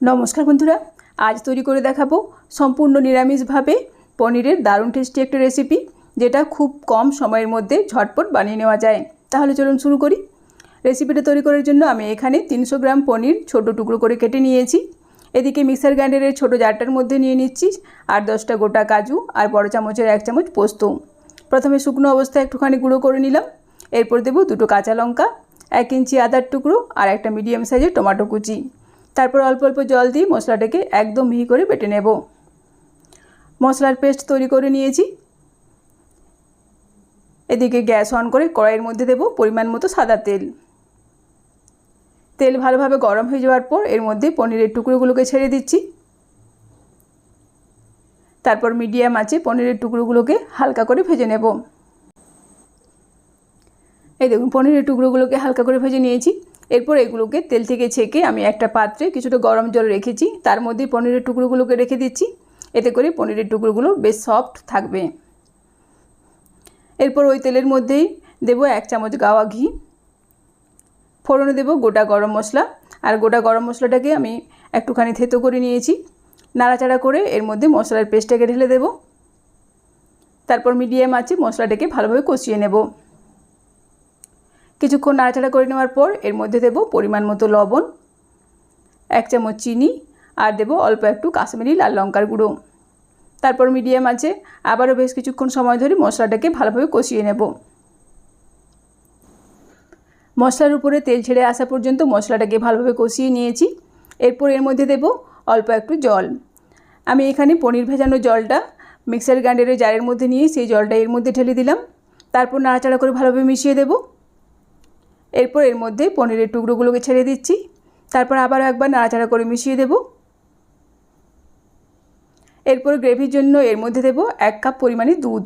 নমস্কার বন্ধুরা, আজ তৈরি করে দেখাবো সম্পূর্ণ নিরামিষভাবে পনিরের দারুণ টেস্টি একটা রেসিপি, যেটা খুব কম সময়ের মধ্যে ঝটপট বানিয়ে নেওয়া যায়। তাহলে চলুন শুরু করি। রেসিপিটা তৈরি করার জন্য আমি এখানে তিনশো গ্রাম পনির ছোট টুকরো করে কেটে নিয়েছি। এদিকে মিক্সার গ্রাইন্ডারের ছোট জারটার মধ্যে নিয়ে নিচ্ছি আর দশটা গোটা কাজু আর বড় চামচের এক চামচ পোস্ত। প্রথমে শুকনো অবস্থায় একটুখানি গুঁড়ো করে নিলাম। এরপর দেবো দুটো কাঁচা লঙ্কা, এক ইঞ্চি আদার টুকরো আর একটা মিডিয়াম সাইজের টমেটো কুচি। তারপর অল্প অল্প জল দিয়ে মশলাটাকে একদম মিহি করে বেটে নেব। মশলার পেস্ট তৈরি করে নিয়েছি। এদিকে গ্যাস অন করে কড়াইয়ের মধ্যে দেব পরিমাণ মতো সাদা তেল। তেল ভালোভাবে গরম হয়ে যাওয়ার পর এর মধ্যে পনিরের টুকরোগুলোকে ছেড়ে দিচ্ছি। তারপর মিডিয়াম আছে পনিরের টুকরোগুলোকে হালকা করে ভেজে নেব। এই দেখুন, পনিরের টুকরোগুলোকে হালকা করে ভেজে নিয়েছি। এরপর এগুলোকে তেল থেকে ছেঁকে আমি একটা পাত্রে কিছুটা গরম জল রেখেছি। তার মধ্যে পনিরের টুকরোগুলোকে রেখে দিচ্ছি। এতে করে পনিরের টুকরোগুলো বেশ সফট থাকবে। এরপর ওই তেলের মধ্যেই দেব এক চামচ গাওয়া ঘি। ফোড়নে দেব গোটা গরম মশলা। আর গোটা গরম মশলাটাকে আমি একটুখানি থেতো করে নিয়েছি। নাড়াচাড়া করে এর মধ্যে মশলার পেস্টটাকে ঢেলে দেব। তারপর মিডিয়াম আছে মশলাটাকে ভালোভাবে কষিয়ে নেব। কিছুক্ষণ নাড়াচাড়া করে নেওয়ার পর এর মধ্যে দেব পরিমাণ মতো লবণ, এক চামচ চিনি আর দেব অল্প একটু কাশ্মীরি লাল লঙ্কার গুঁড়ো। তারপর মিডিয়াম আছে আবারও বেশ কিছুক্ষণ সময় ধরে মশলাটাকে ভালোভাবে কষিয়ে নেব। মশলার উপরে তেল ছেড়ে আসা পর্যন্ত মশলাটাকে ভালোভাবে কষিয়ে নিয়েছি। এরপর এর মধ্যে দেব অল্প একটু জল। আমি এখানে পনির ভেজানো জলটা মিক্সার গ্রাইন্ডারের জারের মধ্যে নিয়ে সেই জলটা এর মধ্যে ঢেলে দিলাম। তারপর নাড়াচাড়া করে ভালোভাবে মিশিয়ে দেবো। এরপর এর মধ্যে পনিরের টুকরোগুলোকে ছেড়ে দিচ্ছি। তারপর আবার একবার নাড়াচাড়া করে মিশিয়ে দেব। এরপর গ্রেভির জন্য এর মধ্যে দেব এক কাপ পরিমাণে দুধ।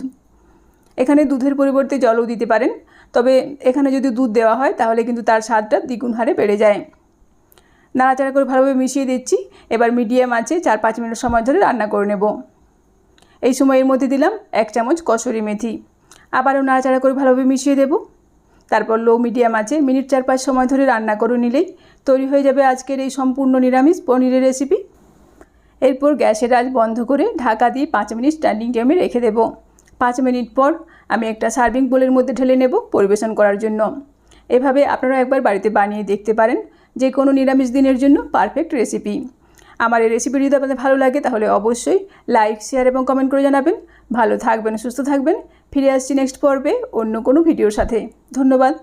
এখানে দুধের পরিবর্তে জলও দিতে পারেন, তবে এখানে যদি দুধ দেওয়া হয় তাহলে কিন্তু তার স্বাদটা দ্বিগুণ হারে বেড়ে যায়। নাড়াচাড়া করে ভালোভাবে মিশিয়ে দিচ্ছি, এবার মিডিয়াম আছে চার পাঁচ মিনিট সময় ধরে রান্না করে নেব। এই সময় এর মধ্যে দিলাম এক চামচ কসুরি মেথি। আবারও নাড়াচাড়া করে ভালোভাবে মিশিয়ে দেবো। তারপর লো মিডিয়াম আছে। মিনিট চার পাঁচ সময় ধরে রান্না করে নিলেই তৈরি হয়ে যাবে আজকের এই সম্পূর্ণ নিরামিষ পনিরের রেসিপি এরপর গ্যাসের আজ বন্ধ করে ঢাকা দিয়ে পাঁচ মিনিট স্ট্যান্ডিং টাইমে রেখে দেব। পাঁচ মিনিট পর আমি একটা সার্ভিং বোলের মধ্যে ঢেলে নেব পরিবেশন করার জন্য। এভাবে আপনারা একবার বাড়িতে বানিয়ে দেখতে পারেন যে কোনো নিরামিষ দিনের জন্য পারফেক্ট রেসিপি আমার এই রেসিপি যদি আপনাদের ভালো লাগে তাহলে অবশ্যই লাইক শেয়ার এবং কমেন্ট করে জানাবেন। ভালো থাকবেন, সুস্থ থাকবেন। ফিরে আসছি নেক্সট পর্বে অন্য কোনো ভিডিওর সাথে। ধন্যবাদ।